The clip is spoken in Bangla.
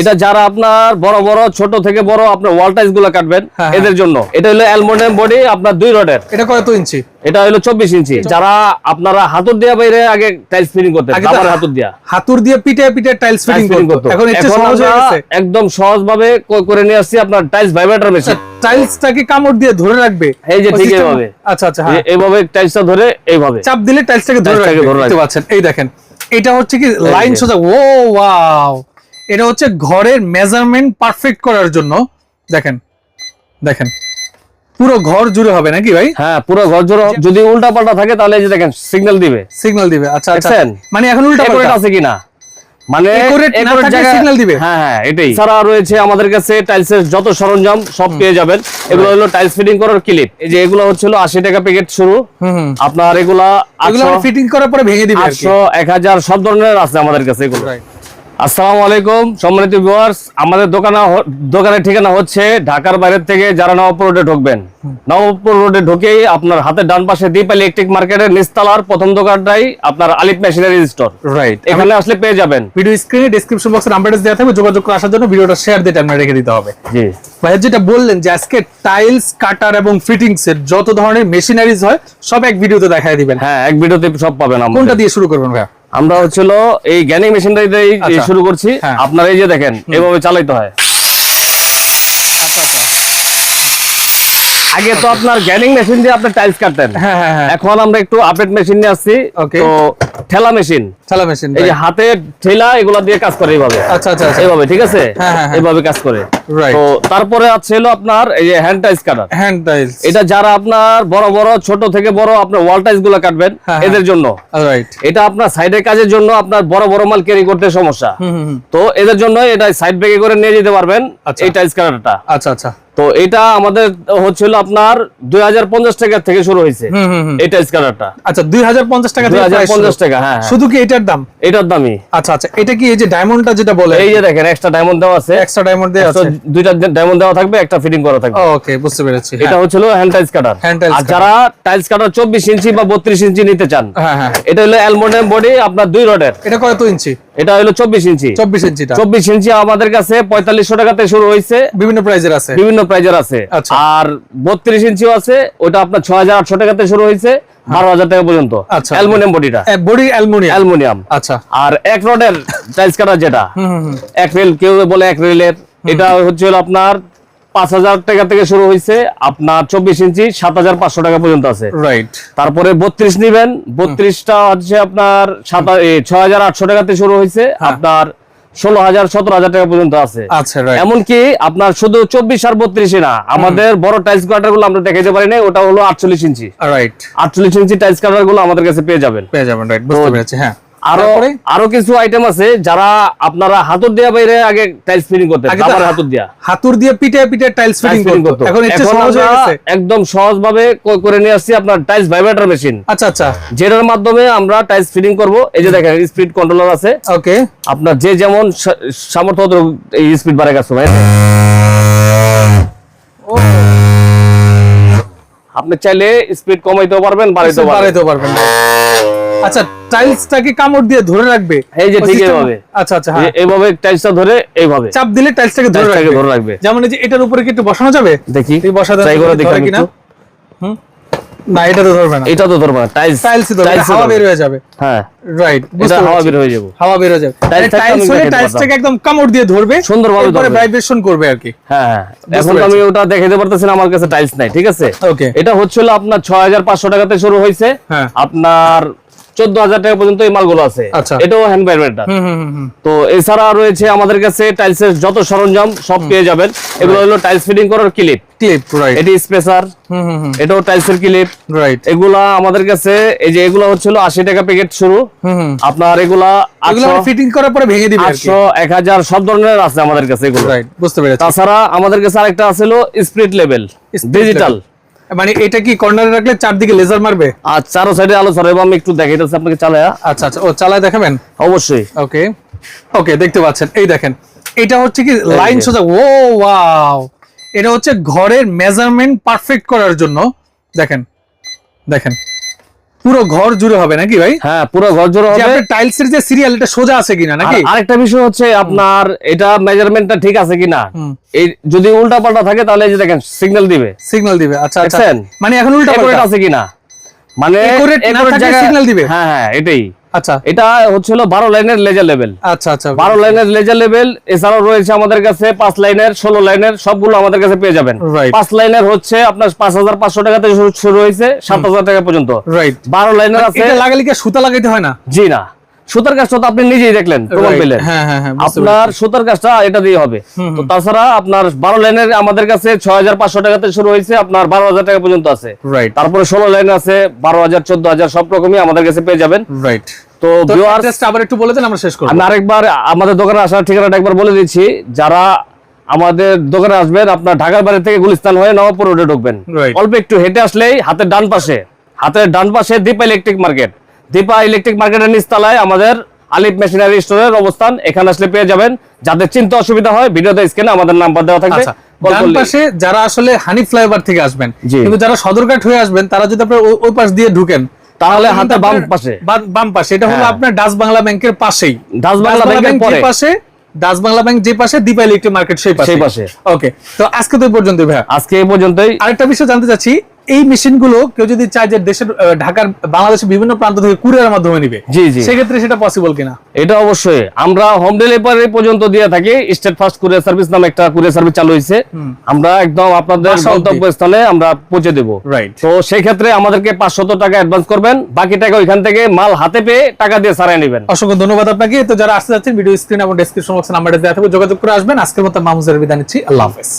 এটা যারা আপনার বড় বড় ছোট থেকে বড় আপনার ওয়াল টাইলসগুলো কাটবেন হ্যাঁ, এদের জন্য। এটা হলো অ্যালমোনিয়াম বডি আপনার দুই রডের এটা কত ইঞ্চি এটা হলো চব্বিশ ইঞ্চি যারা আপনারা হাতুর দেওয়া বাইরে আগে টাইলস ফিটিং করতেন আবার হাতুর দেওয়া হাতুর দিয়ে পিঠে পিঠে টাইলস ফিটিং করতো। এখন একটু সহজ হয়ে গেছে। একদম সহজ ভাবে করে নিয়ে আসছি আপনার টাইলস ভাইব্রেটর মেশিন টাইলসটাকে কামড় দিয়ে ধরে রাখবে? এই যে ঠিক এইভাবে। আচ্ছা আচ্ছা হ্যাঁ। এইভাবে টাইলসটা ধরে এইভাবে। চাপ দিলে টাইলসটাকে ধরে রাখবে। দেখতে। পাচ্ছেন। এই দেখেন। এটা হচ্ছে কি লাইন সোজা। ও ওয়াও এটা হচ্ছে ঘরের মেজারমেন্ট পারফেক্ট করার জন্য। দেখেন দেখেন। পুরো ঘর জুড়ে হবে নাকি ভাই? হ্যাঁ পুরো ঘর জোড়ো যদি উল্টা পাল্টা থাকে তাহলে এই যে দেখেন সিগন্যাল দিবে। সিগন্যাল দিবে। আচ্ছা আচ্ছা। মানে এখন উল্টা পাল্টা আছে কিনা? মানে signal দিবে? হ্যাঁ হ্যাঁ এটাই। ছাড়া রয়েছে আমাদের কাছে টাইলসের যত সরঞ্জাম সব পেয়ে যাবেন। এগুলো হলো টাইলস ফিটিং করার ক্লিপ এই যে এগুলো হচ্ছিল আশি টাকা প্যাকেট শুরু। আপনার এগুলা এগুলো ফিটিং করার পরে ভেঙে দিবে আর কি। আটশো এক হাজার সব ধরনের আছে আমাদের কাছে এগুলো. আসসালামু আলাইকুম সম্মানিত ভিউয়ার্স আমাদের দোকানে দোকানের ঠিকানা হচ্ছে ঢাকার বাইরের থেকে যারা নবাবপুর রোডে ঢুকবেন। নবাবপুর রোডে ঢুকেই আপনার হাতের ডান পাশে দীপ ইলেকট্রিক মার্কেটের নিচতলার প্রথম দোকানটাই আপনার আলিফ মেশিনারি স্টোর রাইট এখানে আসলে পেয়ে যাবেন। ভিডিও স্ক্রিনে ডেসক্রিপশন বক্সে নাম্বার দেওয়া থাকবে যোগাযোগ করে আসার জন্য ভিডিওটা শেয়ার দিয়ে টাইমে রেখে দিতে হবে। জি। ভাইয়া যেটা বললেন যে আজকে টাইলস কাটার এবং ফিটিংস এর যত ধরনের মেশিনারিজ হয় সব এক ভিডিওতে দেখায় দিবেন। হ্যাঁ এক ভিডিওতে সব পাবেন। কোনটা দিয়ে শুরু করবেন ভাইয়া? আমরা হচ্ছিল এই জ্ঞানী মেশিনটাই আচ্ছা। শুরু করছি। হ্যাঁ। আপনার এই যে দেখেন এভাবে চালাইতে হয়। আচ্ছা আচ্ছা। আগে তো আপনার গ্যানিং মেশিন দিয়ে আপনি টাইলস কাটতেন। হ্যাঁ হ্যাঁ এখন আমরা একটু আপডেট মেশিন নিয়ে আসছি. তো ঠেলা মেশিন ঠেলা মেশিন এই যে হাতে ঠেলা এগুলা দিয়ে কাজ করে এইভাবে। আচ্ছা আচ্ছা এইভাবে ঠিক আছে। এইভাবে কাজ করে. তো তারপরে আছে হলো আপনার এই যে hand tiles cutter hand tiles এটা যারা আপনার বড় বড় ছোট থেকে বড় আপনার ওয়াল টাইলসগুলো কাটবেন হ্যাঁ, এদের জন্য। রাইট এটা আপনার সাইডের কাজের জন্য আপনার বড় বড় মাল ক্যারি করতে সমস্যা। তো এদের জন্য এটা সাইড ব্যাগে করে নিয়ে যেতে পারবেন আচ্ছা। এই টাইলস কাটারটা আচ্ছা আচ্ছা। তো এটা আমাদের হচ্ছিল আপনার দুই হাজার পঞ্চাশ টাকা থেকে শুরু হয়েছে। এই টাইলস কাটারটা আচ্ছা দুই টাকা দুই টাকা হ্যাঁ হ্যাঁ। শুধু কি এটার দাম? এটার দামই। আচ্ছা আচ্ছা। এটা কি এই যে ডায়মন্ডটা যেটা বলে? এই যে দেখেন এক্সট্রা ডায়মন্ড দেওয়া আছে। এক্সট্রা ডায়মন্ড দিয়ে আছে। দুইটা ডায়মন্ড দেওয়া থাকবে একটা ফিটিং করা থাকবে। ওকে বুঝতে পেরেছি। এটা হচ্ছিল হ্যান্ড টাইলস কাটার আর যারা টাইলস কাটার চব্বিশ ইঞ্চি বা বত্রিশ ইঞ্চি নিতে চান হ্যাঁ হ্যাঁ। এটা হলো অ্যালমোনিয়াম বডি আপনার দুই রডের। এটা কত ইঞ্চি? এটা হলো চব্বিশ ইঞ্চি। চব্বিশ ইঞ্চিটা। চব্বিশ ইঞ্চি আমাদের কাছে পঁয়তাল্লিশশো টাকাতে শুরু হয়েছে। বিভিন্ন প্রাইজের আছে। বিভিন্ন প্রাইজের আছে। আচ্ছা। আর বত্রিশ ইঞ্চিও আছে ওটা আপনার ছয় হাজার আটশো টাকাতে শুরু হয়েছে বারো হাজার টাকা পর্যন্ত। আচ্ছা। অ্যালমোনিয়াম বডিটা বডি অ্যালুমিনিয়াম অ্যালমোনিয়াম আচ্ছা। আর এক রডের টাইলস কাটার যেটা। এক রেল কেউ বলে এক রেলের এটা হচ্ছে আপনার পাঁচ হাজার টাকা থেকে শুরু হয়েছে আপনার চব্বিশ ইঞ্চি সাত হাজার পাঁচশো টাকা পর্যন্ত আছে। রাইট তারপরে বত্রিশ নিবেন বত্রিশটা হচ্ছে আপনার সাত ছয় হাজার আটশো টাকাতে শুরু হয়েছে আপনার ষোলো হাজার সতেরো হাজার টাকা পর্যন্ত আছে। আচ্ছা এমনকি আপনার শুধু চব্বিশ আর বত্রিশে না আমাদের বড় টাইলস কাটারগুলো আমরা দেখাতে পারি না ওটা হলো আটচল্লিশ ইঞ্চি। রাইট আটচল্লিশ ইঞ্চি টাইলস কাটারগুলো আমাদের কাছে পেয়ে যাবেন। পেয়ে যাবেন রাইট বুঝতে পেরেছি হ্যাঁ। আরও আরও কিছু আইটেম আছে যারা আপনারা হাতুর দেওয়া বাইরে আগে টাইলস ফিটিং করতেন আবার হাতুর দেওয়া হাতুর দিয়ে পিঠে পিঠে টাইলস ফিটিং করতো। এখন একটু সহজ হয়ে গেছে। একদম সহজ ভাবে করে নিয়ে আসছি আপনার টাইলস ভাইব্রেটর মেশিন আচ্ছা আচ্ছা। যেটার মাধ্যমে আমরা টাইলস ফিটিং করব। এই যে দেখেন স্পিড কন্ট্রোলার আছে। ওকে। আপনার যে যেমন সামর্থ্য এই স্পিড বাড়ায় কাজ করবে আপনি চাইলে স্পিড কমাইতেও পারবেন বাড়াইতেও বাড়াইতে পারবেন। আচ্ছা টাইলসটাকে কামড় দিয়ে ধরে রাখবে। এই যে ঠিক এইভাবে। আচ্ছা আচ্ছা হ্যাঁ। এইভাবে টাইলসটা ধরে এইভাবে। চাপ দিলে টাইলসটাকে ধরে রাখবে। ধরে রাখবে। যেমন এই যে এটার উপরে কি একটু বসানো যাবে? দেখি। তুই বসা ট্রাই করে দেখি কিনা? একটু। না এটা তো ধরবে না। এটা তো ধরবে না। টাইলস টাইলসই ধরবে। হাওয়া বের হয়ে যাবে। হ্যাঁ। রাইট এটা হাওয়া বের হয়ে যাবে। হাওয়া বের হয়ে যাবে। টাইলস হলে টাইলসটাকে একদম কামড় দিয়ে ধরবে। সুন্দরভাবে ধরবে। ভাইব্রেশন করবে আর কি। হ্যাঁ হ্যাঁ। এখন আমি ওটা দেখাতে পারতেছি না আমার কাছে টাইলস নাই ঠিক আছে? Okay. এটা হচ্ছিল আপনার ছয় হাজার পাঁচশো টাকাতে শুরু হয়েছে। হ্যাঁ। আপনার চোদ্দ হাজার টাকা পর্যন্ত এই মালগুলো আছে। আচ্ছা। এটাও হ্যান্ড তো এছাড়া রয়েছে আমাদের কাছে টাইলসের যত সরঞ্জাম সব পেয়ে যাবেন। এগুলো হলো টাইলস ফিটিং করার ক্লিপ ক্লিপ রাইট এটি স্পেসার হুম হুম হুম। টাইলসের ক্লিপ রাইট এগুলা আমাদের কাছে এই যে এগুলো হচ্ছিল আশি টাকা প্যাকেট শুরু। আপনার এগুলা এগুলো ফিটিং করার পরে ভেঙে সব ধরনের আছে আমাদের কাছে এগুলো। রাইট বুঝতে পেরেছি। তাছাড়া আমাদের কাছে আরেকটা আছে হলো লেভেল ডিজিটাল মানে এটা কি কর্নারে রাখলে চারদিকে লেজার মারবে? আর চারো সাইডে আলো ছড়াবো আমি একটু দেখাইতেছি আপনাকে চালায়া। আচ্ছা আচ্ছা। ও চালায় দেখাবেন? অবশ্যই। ওকে ওকে দেখতে পাচ্ছেন। এই দেখেন এটা হচ্ছে কি লাইন। সোজা। ও ওয়াও এটা হচ্ছে ঘরের মেজারমেন্ট পারফেক্ট করার জন্য। দেখেন দেখেন। পুরো ঘর জুড়ে হবে নাকি ভাই? হ্যাঁ পুরো ঘর জুড়ে হবে। আপনি টাইলস এর যে সিরিয়াল এটা সোজা আছে কিনা নাকি? আরেকটা বিষয় হচ্ছে আপনার এটা মেজারমেন্টটা ঠিক আছে কিনা? এই যদি উল্টা পাল্টা থাকে তাহলে এই যে দেখেন সিগন্যাল দিবে। সিগন্যাল দিবে আচ্ছা আচ্ছা। মানে এখন উল্টা পাল্টা। আছে কিনা? মানে থাকলে দিবে? হ্যাঁ হ্যাঁ এটাই। আচ্ছা। এটা বারো লাইনের লেজার লেভেল আচ্ছা আচ্ছা। বারো লাইনের লেজার লেভেল এছাড়াও রয়েছে আমাদের কাছে পাঁচ লাইনের ষোলো লাইনের সবগুলো আমাদের কাছে পেয়ে যাবেন. পাঁচ লাইনের হচ্ছে আপনার পাঁচ হাজার পাঁচশো টাকা থেকে শুরু- শুরু হয়েছে সাত হাজার টাকা পর্যন্ত। রাইট বারো লাইনের আছে লাগালে কি সুতা লাগাইতে হয় না? জি না। সুতার কাজটা তো আপনি নিজেই দেখলেন প্রমাণ পেলেন। হ্যাঁ হ্যাঁ হ্যাঁ আপনার সুতার কাজটা এটা দিয়ে হবে। তো তাছাড়া আপনার বারো লাইনের আমাদের কাছে ছয় হাজার পাঁচশো টাকা থেকে শুরু হয়েছে আপনার বারো হাজার টাকা পর্যন্ত আছে। তারপরে ষোলো লাইন আছে বারো হাজার চোদ্দ হাজার সব রকমই আমাদের কাছে পেয়ে যাবেন। রাইট তো আবার একটু বলে দেন আমরা শেষ করব। আমি আরেকবার আমাদের দোকানে আসার ঠিকানাটা একবার বলে দিচ্ছি। যারা আমাদের দোকানে আসবেন আপনার ঢাকার বাড়ি থেকে গুলিস্তান হয়ে নবাবপুর রোডে ঢুকবেন। অল্প একটু হেঁটে আসলেই হাতের ডান পাশে হাতের ডান পাশে Deep electric market Deepa electric মার্কেটের নিচতলায় আমাদের আলিফ মেশিনারি স্টোরের অবস্থান। এখানে আসলে পেয়ে যাবেন। যাদের চিন্তা অসুবিধা হয় ভিডিওতে স্ক্রিনে আমাদের নাম্বার দেওয়া থাকবে। আচ্ছা ডান পাশে যারা আসলে হানি ফ্লাইওভার থেকে আসবেন কিন্তু যারা সদরঘাট হয়ে আসবেন তারা যদি আপনার ওই- পাশ দিয়ে ঢুকেন তাহলে হাতে বাম পাশে। বাম- বাম পাশে। এটা হলো হ্যাঁ। আপনার ডাচ বাংলা ব্যাংকের পাশেই। ডাচ বাংলা ব্যাংকের ব্যাংক পাশে ডাচ বাংলা ব্যাংক যে পাশে দীপা ইলেকট্রিক মার্কেট সেই পাশে। ওকে তো আজকে তো এই পর্যন্ত ভাইয়া। আজকে এই পর্যন্তই। আরেকটা বিষয় জানতে চাচ্ছি এই মেশিনগুলো কেউ যদি চায় যে দেশের ঢাকার বাংলাদেশের বিভিন্ন প্রান্ত থেকে কুরিয়ারের মাধ্যমে নিবে জি, জি। সেক্ষেত্রে সেটা পসিবল কিনা? এটা অবশ্যই। আমরা হোম ডেলিভারি পর্যন্ত দিয়ে থাকি স্টেট ফার্স্ট কুরিয়ার সার্ভিস নামে একটা কুরিয়ার সার্ভিস চালু হয়েছে। আমরা একদম আপনাদের বাসা অবধি। গন্তব্যস্থলে আমরা পৌঁছে দেব। রাইট তো সেই ক্ষেত্রে আমাদেরকে পাঁচশত টাকা অ্যাডভান্স করবেন বাকি টাকা ওইখান থেকে মাল হাতে পেয়ে টাকা দিয়ে সারাই নেবেন। অসংখ্য ধন্যবাদ আপনাকে। তো যারা আসতে যাচ্ছেন ভিডিও স্ক্রিন এবং ডেসক্রিপশন বক্সে নাম্বারটা দেওয়া থাকবে যোগাযোগ করে আসবেন। আজকের মতো মামুজের বিদায় নিচ্ছি। আল্লাহ হাফেজ।